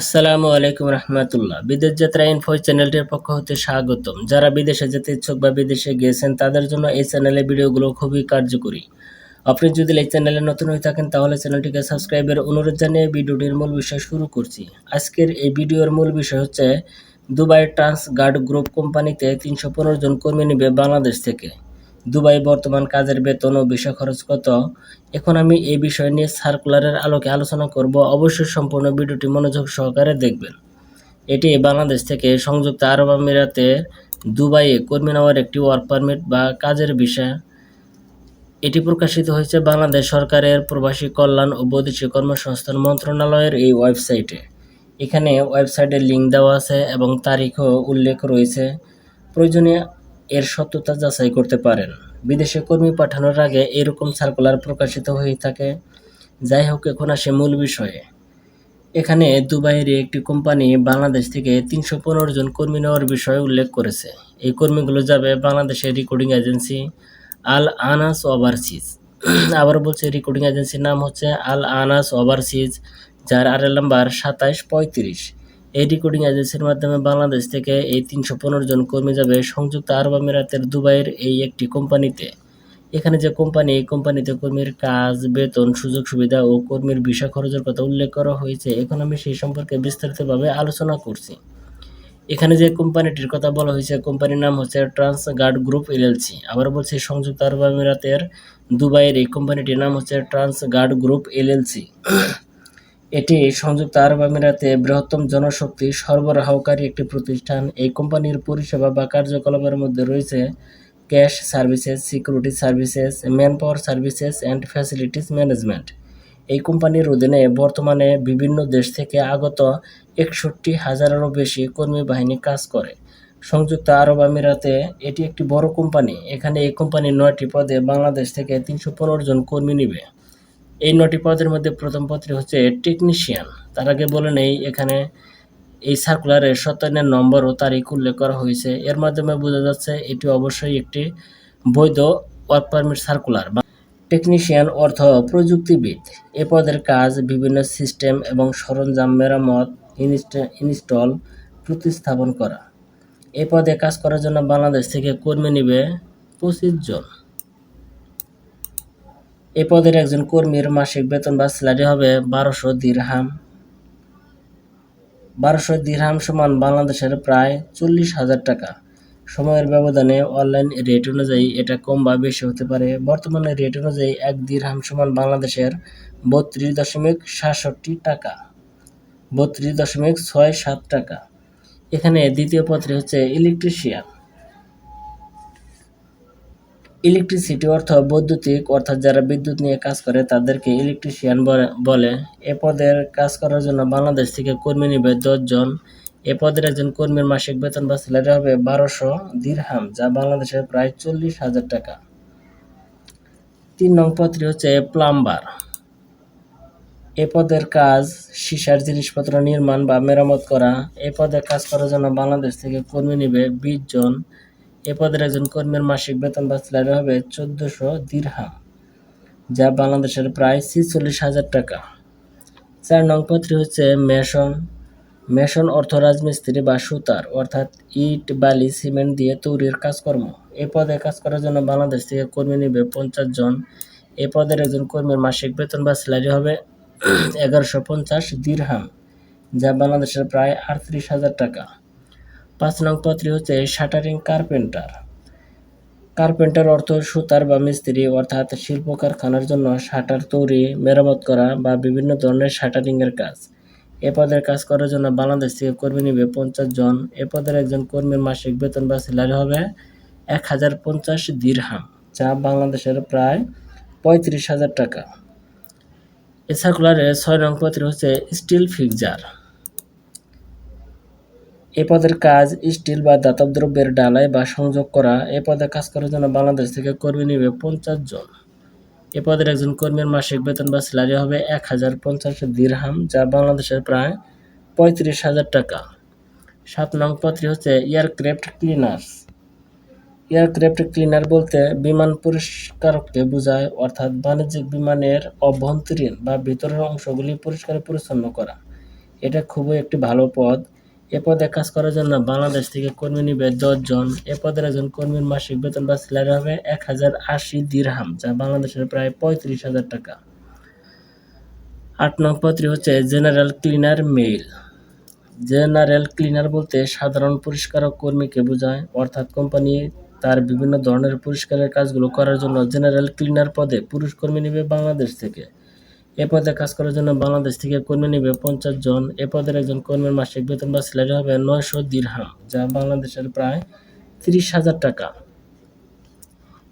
আসসালামু আলাইকুম রহমতুল্লাহ। বিদেশ যাত্রা ইনফো চ্যানেলটির পক্ষ হতে স্বাগতম। যারা বিদেশে যেতে ইচ্ছুক বা বিদেশে গিয়েছেন, তাদের জন্য এই চ্যানেলে ভিডিওগুলো খুবই কার্যকরী। আপনি যদি এই চ্যানেলে নতুন হয়ে থাকেন, তাহলে চ্যানেলটিকে সাবস্ক্রাইবের অনুরোধ জানিয়ে ভিডিওটির মূল বিষয় শুরু করছি। আজকের এই ভিডিওর মূল বিষয় হচ্ছে, দুবাই ট্রান্স গার্ড গ্রুপ কোম্পানিতে তিনশো পনেরো জন কর্মী নেবে বাংলাদেশ থেকে। দুবাই বর্তমান কাজের বেতন ও বিষয় খরচ কত? এখন আমি এই বিষয় নিয়ে সার্কুলারের আলোকে আলোচনা করব। অবশ্যই সম্পূর্ণ ভিডিওটি মনোযোগ সহকারে দেখবেন। এটি বাংলাদেশ থেকে সংযুক্ত আরব আমিরাতে দুবাইয়ে কর্মী নেওয়ার একটি ওয়ার্ক পারমিট বা কাজের বিষয়। এটি প্রকাশিত হয়েছে বাংলাদেশ সরকারের প্রবাসী কল্যাণ ও বৈদেশিক কর্মসংস্থান মন্ত্রণালয়ের এই ওয়েবসাইটে। এখানে ওয়েবসাইটের লিঙ্ক দেওয়া আছে এবং তারিখও উল্লেখ রয়েছে। প্রয়োজনে এর সত্যতা যাচাই করতে পারেন। বিদেশে কর্মী পাঠানোর আগে এরকম সার্কুলার প্রকাশিত হয়ে থাকে। যাই হোক, এখন আসে মূল বিষয়ে। এখানে দুবাইয়ের একটি কোম্পানি বাংলাদেশ থেকে তিনশো পনেরো জন কর্মী নেওয়ার বিষয়ে উল্লেখ করেছে। এই কর্মীগুলো যাবে বাংলাদেশের recording agency Al Anas overseas. আবার বলছে, রেকর্ডিং এজেন্সির নাম হচ্ছে আল আনাস ওভারসিজ, যার আর নাম্বার সাতাইশ পঁয়ত্রিশ। এই রেকর্ডিং এজেন্সির মাধ্যমে বাংলাদেশ থেকে এই তিনশো পনেরো জন কর্মী যাবে সংযুক্ত আরব আমিরাতের দুবাইয়ের এই একটি কোম্পানিতে। এখানে যে কোম্পানি, এই কোম্পানিতে কর্মীর কাজ, বেতন, সুযোগ সুবিধা ও কর্মীর বিষয় খরচের কথা উল্লেখ করা হয়েছে। এখন আমি সেই সম্পর্কে বিস্তারিতভাবে আলোচনা করছি। এখানে যে কোম্পানিটির কথা বলা হয়েছে, কোম্পানির নাম হচ্ছে ট্রান্স গার্ড গ্রুপ এলএলসি। আবার বলছি, সংযুক্ত আরব আমিরাতের দুবাইয়ের এই কোম্পানিটির নাম হচ্ছে ট্রান্স গার্ড গ্রুপ এলএলসি। এটি সংযুক্ত আরব আমিরাতে বৃহত্তম জনশক্তি সরবরাহকারী একটি প্রতিষ্ঠান। এই কোম্পানির পরিষেবা বা কার্যকলাপের মধ্যে রয়েছে cash services, security services man power services and facilities management. এই কোম্পানির অধীনে বর্তমানে বিভিন্ন দেশ থেকে আগত একষট্টি হাজারেরও বেশি কর্মী বাহিনী কাজ করে। সংযুক্ত আরব আমিরাতে এটি একটি বড় কোম্পানি। এখানে এই কোম্পানির নয়টি পদে বাংলাদেশ থেকে তিনশো পনেরো জন কর্মী নিবে। এই নটি পদের মধ্যে প্রথম পদটি হচ্ছে টেকনিশিয়ান তার আগে বলে নেই, এখানে এই সার্কুলারে সত্যায়নের নম্বর ও তারিখ উল্লেখ করা হয়েছে। এর মাধ্যমে বোঝা যাচ্ছে, এটি অবশ্যই একটি বৈধ ওয়ার্ক পারমিট সার্কুলার বা টেকনিশিয়ান অর্থ প্রযুক্তিবিদ। এ পদের কাজ বিভিন্ন সিস্টেম এবং সরঞ্জাম মেরামত ইনস্টল প্রতিস্থাপন করা। এ পদে কাজ করার জন্য বাংলাদেশ থেকে কর্মী নিবে পঁচিশ জন। এ পদের একজন কর্মীর মাসিক বেতন বা স্যালারি হবে বারোশো দিরহাম। বারোশো দিরহাম সমান বাংলাদেশের প্রায় চল্লিশ হাজার টাকা। সময়ের ব্যবধানে অনলাইন রেট অনুযায়ী এটা কম বা বেশি হতে পারে। বর্তমানে রেট অনুযায়ী এক দিরহাম সমান বাংলাদেশের বত্রিশ দশমিক সাতষট্টি টাকা। বত্রিশ দশমিক ছয় সাত টাকা। এখানে দ্বিতীয় পত্রে হচ্ছে ইলেকট্রিশিয়ান। ইলেকট্রিসিটি অর্থ বৈদ্যুতিক, অর্থাৎ যারা বিদ্যুৎ নিয়ে কাজ করে, তাদেরকে ইলেকট্রিশিয়ান বলে এ পদের কাজ করার জন্য বাংলাদেশ থেকে কর্মী নিবে দশজন। এ পদের একজন কর্মীর মাসিক বেতন বা স্যালারি হবে বারোশো দিরহাম, যা বাংলাদেশের প্রায় চল্লিশ হাজার টাকা। তিন নং পদটি হচ্ছে প্লাম্বার। এ পদের কাজ, সিসার জিনিসপত্র নির্মাণ বা মেরামত করা। এ পদে কাজ করার জন্য বাংলাদেশ থেকে কর্মী নিবে বিশ জন। এ পদের একজন কর্মীর মাসিক বেতন বা স্যালারি হবে চোদ্দোশো দিরহাম, যা বাংলাদেশের প্রায় ছিচল্লিশ হাজার টাকা। চার নং পদটি হচ্ছে মেশন। মেশন অর্থ রাজমিস্ত্রি বা সুতার, অর্থাৎ ইট, বালি, সিমেন্ট দিয়ে তৈরির কাজকর্ম। এ পদে কাজ করার জন্য বাংলাদেশ থেকে কর্মী নিবে পঞ্চাশ জন। এ পদের একজন কর্মীর মাসিক বেতন বা স্যালারি হবে এগারোশো পঞ্চাশ দিরহাম, যা বাংলাদেশের প্রায় আটত্রিশ হাজার টাকা। পাঁচ নং পদটি হচ্ছে শাটারিং কার্পেন্টার। কার্পেন্টার অর্থ সুতার বা মিস্ত্রি, অর্থাৎ শিল্প কারখানার জন্য শাটার তৈরি, মেরামত করা বা বিভিন্ন ধরনের শাটারিংয়ের কাজ। এ পদের কাজ করার জন্য বাংলাদেশ থেকে কর্মী নিবে পঞ্চাশ জন। এ পদের একজন কর্মীর মাসিক বেতন বা স্যালারি হবে এক হাজার পঞ্চাশ দিরহাম, যা বাংলাদেশের প্রায় পঁয়ত্রিশ হাজার টাকা। এ সার্কুলারে ছয় নং পত্র হচ্ছে স্টিল ফিক্সার। এ পদের কাজ স্টিল বা দাতব দ্রব্যের ডালাই বা সংযোগ করা, এ পদে কাজ করার জন্য বাংলাদেশ থেকে কর্মী নিবে পঞ্চাশ জন। এ পদের একজন কর্মীর মাসিক বেতন বা স্যালারি হবে এক হাজার পঞ্চাশ দিরহাম, যা বাংলাদেশের প্রায় পঁয়ত্রিশ হাজার টাকা। সাত নং পদটি হচ্ছে এয়ারক্রাফট ক্লিনার্স। এয়ারক্রাফট ক্লিনার বলতে বিমান পরিষ্কারককে বোঝায়, অর্থাৎ বাণিজ্যিক বিমানের অভ্যন্তরীণ বা ভিতরের অংশগুলি পরিষ্কার পরিচ্ছন্ন করা। এটা খুবই একটি ভালো পদ। এ পদে কাজ করার জন্য বাংলাদেশ থেকে কর্মী নিবে জন এ পদের একজন কর্মীর মাসিক বেতন বা স্যালারি হবে এক হাজার আশি দিরহাম, যা বাংলাদেশের প্রায় পঁয়ত্রিশ হাজার টাকা। আট নং পদটি হচ্ছে general cleaner male. General cleaner বলতে সাধারণ পরিষ্কারক কর্মীকে বোঝায়, অর্থাৎ কোম্পানি তার বিভিন্ন ধরনের পরিষ্কারের কাজগুলো করার জন্য জেনারেল ক্লিনার পদে পুরুষ কর্মী নেবে বাংলাদেশ থেকে। এ পদে কাজ করার জন্য বাংলাদেশ থেকে কর্মী নেবে পঞ্চাশ জন। এ পদের একজন কর্মীর মাসিক বেতন বা স্যালারি হবে নয়শো দিরহাম, যা বাংলাদেশের প্রায় তিরিশ হাজার টাকা।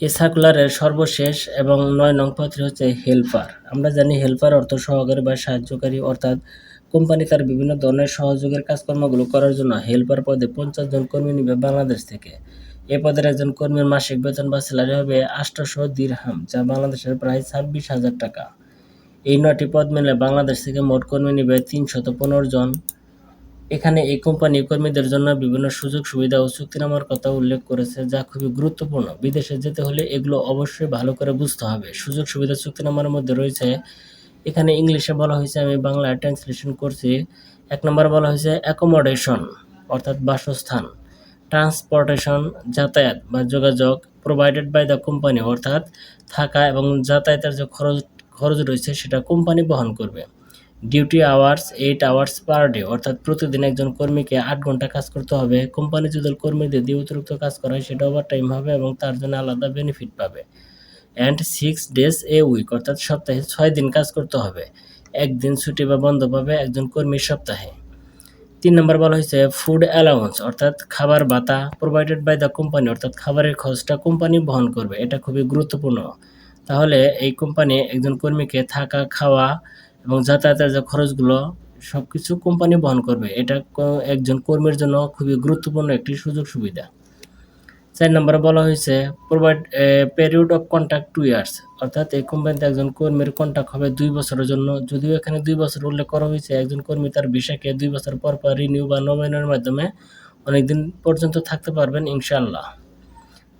এ সার্কুলারের সর্বশেষ এবং নয় নং পদটি হচ্ছে হেল্পার। আমরা জানি হেল্পার অর্থ সহকারী বা সাহায্যকারী, অর্থাৎ কোম্পানি তার বিভিন্ন ধরনের সহযোগের কাজকর্মগুলো করার জন্য হেল্পার পদে পঞ্চাশ জন কর্মী নিবে বাংলাদেশ থেকে। এ পদের একজন কর্মীর মাসিক বেতন বা স্যালারি হবে আটশোশো দিরহাম, যা বাংলাদেশের প্রায় ছাব্বিশ হাজার টাকা। এই নয়টি পদ মিলে বাংলাদেশ থেকে মোট কর্মী নিবে তিনশত জন। এখানে এই কোম্পানি কর্মীদের জন্য বিভিন্ন সুযোগ, সুবিধা ও চুক্তিনামার কথা উল্লেখ করেছে, যা খুবই গুরুত্বপূর্ণ। বিদেশে যেতে হলে এগুলো অবশ্যই ভালো করে বুঝতে হবে। সুযোগ, সুবিধা চুক্তিনামার মধ্যে রয়েছে, এখানে ইংলিশে বলা হয়েছে, আমি বাংলায় ট্রান্সলেশন করছি, এক নম্বর বলা হয়েছে অ্যাকোমোডেশন অর্থাৎ বাসস্থান ট্রান্সপোর্টেশন যাতায়াত বা যোগাযোগ প্রোভাইডেড বাই দ্য কোম্পানি অর্থাৎ থাকা এবং যাতায়াতের যে খরচ খরচ রয়েছে, সেটা কোম্পানি বহন করবে। Duty hours eight hours per day অর্থাৎ প্রতিদিন একজন কর্মীকে আট ঘণ্টা কাজ করতে হবে। কোম্পানি যদি কর্মীদের দিয়ে অতিরিক্ত কাজ করায়, সেটা ওভার টাইম হবে এবং তার জন্য আলাদা বেনিফিট পাবে। And six days a week অর্থাৎ সপ্তাহে ছয় দিন কাজ করতে হবে। একদিন ছুটি বা বন্ধ পাবে একজন কর্মীর সপ্তাহে। তিন নম্বর বলা হয়েছে ফুড অ্যালাউন্স অর্থাৎ খাবার ভাতা প্রোভাইডেড বাই দ্য কোম্পানি অর্থাৎ খাবারের খরচটা কোম্পানি বহন করবে। এটা খুবই গুরুত্বপূর্ণ। তাহলে এই কোম্পানি একজন কর্মীকে থাকা, খাওয়া এবং যাতায়াতের যে খরচগুলো সব কিছু কোম্পানি বহন করবে। এটা একজন কর্মীর জন্য খুবই গুরুত্বপূর্ণ একটি সুযোগ সুবিধা। চার নম্বরে বলা হয়েছে provide period of contact two years অর্থাৎ এই কোম্পানিতে একজন কর্মীর কন্ট্যাক্ট হবে দুই বছরের জন্য। যদিও এখানে দুই বছর উল্লেখ করা হয়েছে, একজন কর্মী তার ভিসাকে দুই বছর পর পর রিনিউ বা নবায়নের মাধ্যমে অনেকদিন পর্যন্ত থাকতে পারবেন, ইনশাআল্লাহ।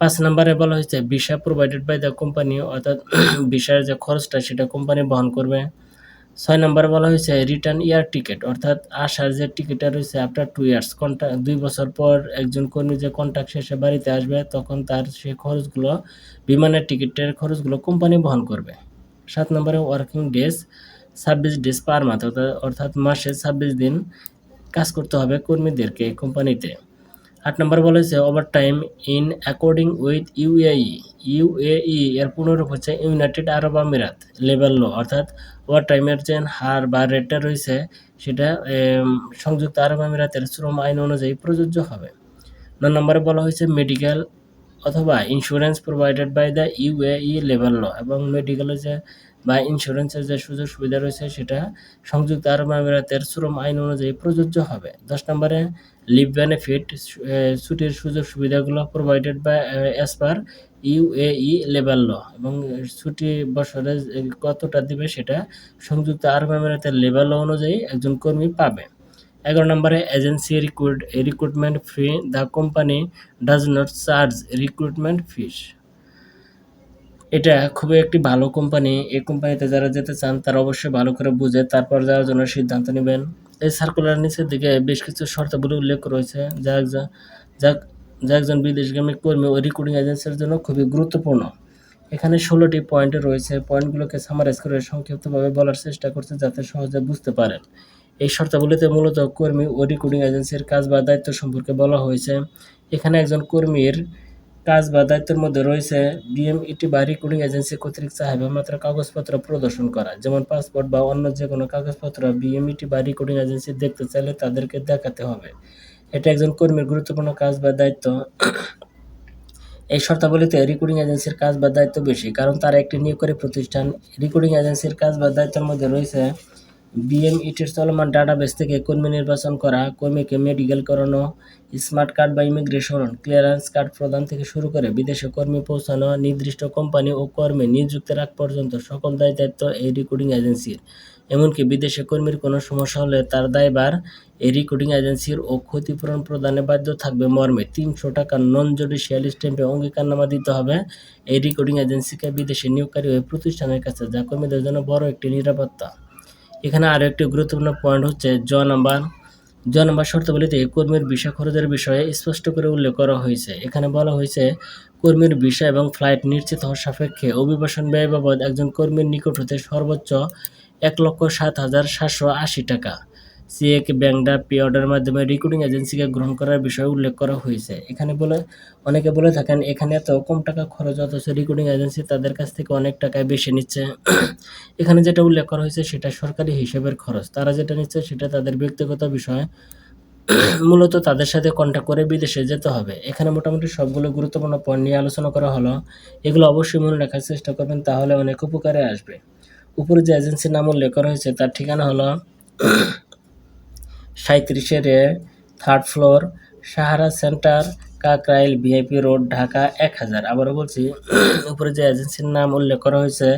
পাঁচ নম্বরে বলা হয়েছে, visa provided by the company অর্থাৎ ভিসার যে খরচটা সেটা কোম্পানি বহন করবে। ছয় নম্বরে বলা হয়েছে রিটার্ন ইয়ার টিকিট অর্থাৎ আসার যে টিকিটটা রয়েছে আফটার টু ইয়ার্স কন্ট্যাক্ট দুই বছর পর একজন কর্মী যে কন্ট্রাক্ট শেষে বাড়িতে আসবে, তখন তার সে খরচগুলো, বিমানের টিকিটের খরচগুলো কোম্পানি বহন করবে। সাত নম্বরে ওয়ার্কিং ডেজ ছাব্বিশ ডেজ পার মান্থ অর্থাৎ মাসে ছাব্বিশ দিন কাজ করতে হবে কর্মীদেরকে কোম্পানিতে আট নম্বর বলা হয়েছে overtime in according with UAE UAE এর পুনরূপ হচ্ছে ইউনাইটেড আরব আমিরাত লেভেল ল অর্থাৎ ওভার টাইমের যে হার বা রেটটা রয়েছে, সেটা সংযুক্ত আরব আমিরাতের শ্রম আইন অনুযায়ী প্রযোজ্য হবে। নয় নম্বরে বলা হয়েছে মেডিকেল অথবা insurance provided by the UAE level law এবং মেডিকেলের যে বা ইন্স্যুরেন্সের যে সুযোগ সুবিধা রয়েছে সেটা সংযুক্ত আরব আমিরাতের শ্রম আইন অনুযায়ী প্রযোজ্য হবে। দশ নম্বরে লিভ বেনিফিট ছুটির সুযোগ সুবিধাগুলো provided by as per UAE level law এবং ছুটি বছরে কতটা দিবে সেটা সংযুক্ত আরব আমিরাতের লেভেল ল অনুযায়ী একজন কর্মী পাবে। এগারো নম্বরে agency recruit recruitment fee the company does not charge recruitment fees এটা খুবই একটি ভালো কোম্পানি এই কোম্পানিতে যারা যেতে চান তারা অবশ্যই ভালো করে বুঝে তারপর যাওয়ার জন্য সিদ্ধান্ত নেবেন। এই সার্কুলার নিচের দিকে বেশ কিছু শর্তাবলী উল্লেখ রয়েছে, যা যা যা একজন বিদেশগামী কর্মী ও রিক্রুটিং এজেন্সির জন্য খুবই গুরুত্বপূর্ণ। এখানে ষোলোটি পয়েন্ট রয়েছে পয়েন্টগুলোকে সামারাইজ করে সংক্ষিপ্তভাবে বলার চেষ্টা করছে যাতে সহজে বুঝতে পারেন। এই শর্তাবলীতে মূলত কর্মী ও রিক্রুটিং এজেন্সির কাজ বা দায়িত্ব সম্পর্কে বলা হয়েছে। এখানে একজন কর্মীর কাজ বা দায়িত্বের মধ্যে রয়েছে বিএমইটি বা রিক্রুটিং এজেন্সি কর্তৃক চাহিদা মাত্র কাগজপত্র প্রদর্শন করা। যেমন পাসপোর্ট বা অন্য যে কোনো কাগজপত্র বিএমইটি বা রিক্রুটিং এজেন্সি দেখতে চাইলে তাদেরকে দেখাতে হবে। এটা একজন কর্মীর গুরুত্বপূর্ণ কাজ বা দায়িত্ব। এই শর্তাবলীতে রিক্রুটিং এজেন্সির কাজ বা দায়িত্ব বেশি, কারণ তারা একটি নিয়োগকারী প্রতিষ্ঠান। রিক্রুটিং এজেন্সির কাজ বা দায়িত্বের মধ্যে রয়েছে বিএমইটির চলমান ডাটাবেস থেকে কর্মী নির্বাচন করা, কর্মীকে মেডিকেল করানো, স্মার্ট কার্ড বা ইমিগ্রেশন, ক্লিয়ারেন্স কার্ড প্রদান থেকে শুরু করে বিদেশে কর্মী পৌঁছানো, নির্দিষ্ট কোম্পানি ও কর্মী নিযুক্তের আগ পর্যন্ত সকল দায় দায়িত্ব এই রিক্রুটিং এজেন্সির এমনকি বিদেশে কর্মীর কোনো সমস্যা হলে তার দায়বার এই রিক্রুটিং এজেন্সির ও ক্ষতিপূরণ প্রদানে বাধ্য থাকবে মর্মে। তিনশো টাকার নন জুডিশিয়াল স্ট্যাম্পে অঙ্গীকারনামা দিতে হবে এই রিক্রুটিং এজেন্সিকে বিদেশে নিয়োগকারী ওই প্রতিষ্ঠানের কাছে, যা কর্মীদের জন্য বড় একটি নিরাপত্তা। এখানে আরও একটি গুরুত্বপূর্ণ পয়েন্ট হচ্ছে জ নাম্বার জ নাম্বার শর্তাবলীতে কর্মীর বিষয় খরচের বিষয়ে স্পষ্ট করে উল্লেখ করা হয়েছে। এখানে বলা হয়েছে, কর্মীর বিষয় এবং ফ্লাইট নিশ্চিত হওয়ার সাপেক্ষে অভিবাসন ব্যয় বাবদ একজন কর্মীর নিকট হতে সর্বোচ্চ এক লক্ষ সাত হাজার সাতশো আশি টাকা। চেক ব্যাংডা পে অর্ডারের মাধ্যমে রিক্রুটিং এজেন্সিকে গ্রহণ করার বিষয়ে উল্লেখ করা হয়েছে। এখানে বলে, অনেকে বলে থাকেন, এখানে এত কম টাকা খরচ, অথচ রিক্রুটিং এজেন্সি তাদের কাছ থেকে অনেক টাকায় বেশি নিচ্ছে। এখানে যেটা উল্লেখ করা হয়েছে, সেটা সরকারি হিসেবের খরচ। তারা যেটা নিচ্ছে, সেটা তাদের ব্যক্তিগত বিষয়। মূলত তাদের সাথে কন্ট্যাক্ট করে বিদেশে যেতে হবে। এখানে মোটামুটি সবগুলো গুরুত্বপূর্ণ পয়েন্ট নিয়ে আলোচনা করা হলো। এগুলো অবশ্যই মনে রাখার চেষ্টা করবেন, তাহলে অনেক উপকারে আসবে। উপরে যে এজেন্সির নাম উল্লেখ করা হয়েছে, তার ঠিকানা হলো সাঁত্রিশের A third floor Sahara centre Kakrail VIP road Dhaka এক হাজার। আবারও বলছি, উপরে যে এজেন্সির নাম উল্লেখ করা হয়েছে,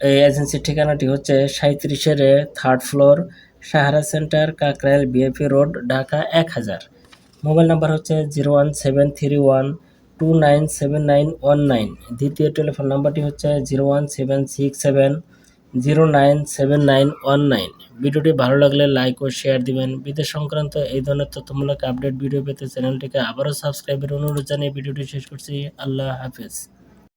এই এজেন্সির ঠিকানাটি হচ্ছে সাঁত্রিশের A third floor Sahara centre Kakrail VIP road Dhaka এক হাজার। মোবাইল নাম্বার হচ্ছে zero one seven three one two nine seven nine one nine. দ্বিতীয় টেলিফোন নাম্বারটি হচ্ছে zero one seven six seven zero nine seven nine one nine. ভিডিওটি ভালো লাগলে like ও share দিবেন। বিদেশ সংক্রান্ত এই ধরনের তথ্যমূলক আপডেট ভিডিও পেতে চ্যানেলটিকে আবারও সাবস্ক্রাইবের অনুরোধ জানিয়ে ভিডিওটি শেষ করছি। আল্লাহ হাফেজ।